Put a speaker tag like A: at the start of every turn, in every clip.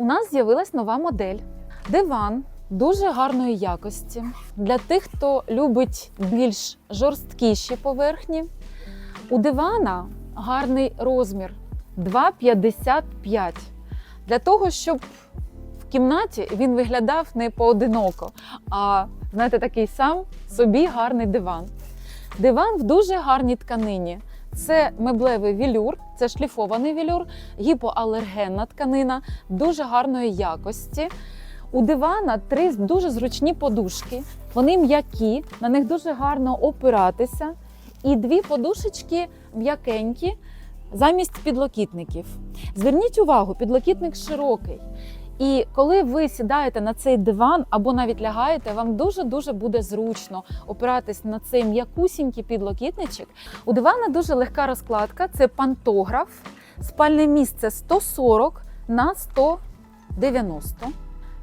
A: У нас з'явилась нова модель. Диван дуже гарної якості. Для тих, хто любить більш жорсткіші поверхні. У дивана гарний розмір 2,55. Для того, щоб в кімнаті він виглядав не поодиноко, а знаєте, такий сам собі гарний диван. Диван в дуже гарній тканині. Це меблевий вілюр, це шліфований вілюр, гіпоалергенна тканина дуже гарної якості. У дивана три дуже зручні подушки. Вони м'які, на них дуже гарно опиратися. І дві подушечки м'якенькі замість підлокітників. Зверніть увагу, підлокітник широкий. І коли ви сідаєте на цей диван або навіть лягаєте, вам дуже-дуже буде зручно опиратись на цей м'якусінький підлокітничок. У дивана дуже легка розкладка, це пантограф, спальне місце 140 на 190.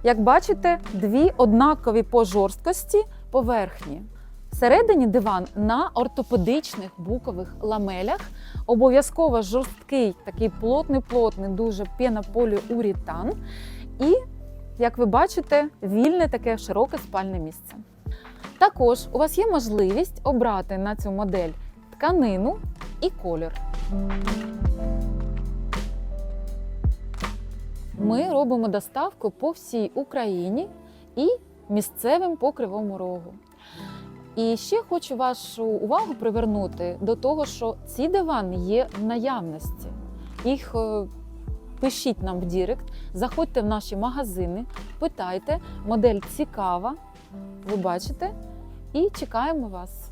A: Як бачите, дві однакові по жорсткості поверхні. Всередині диван на ортопедичних букових ламелях. Обов'язково жорсткий, такий плотний-плотний, дуже пенополіуретан. І, як ви бачите, вільне таке широке спальне місце. Також у вас є можливість обрати на цю модель тканину і колір. Ми робимо доставку по всій Україні і місцевим по Кривому Рогу. І ще хочу вашу увагу привернути до того, що ці дивани є в наявності. Їх е, пишіть нам в Дірект, заходьте в наші магазини, питайте, модель цікава, ви бачите, і чекаємо вас.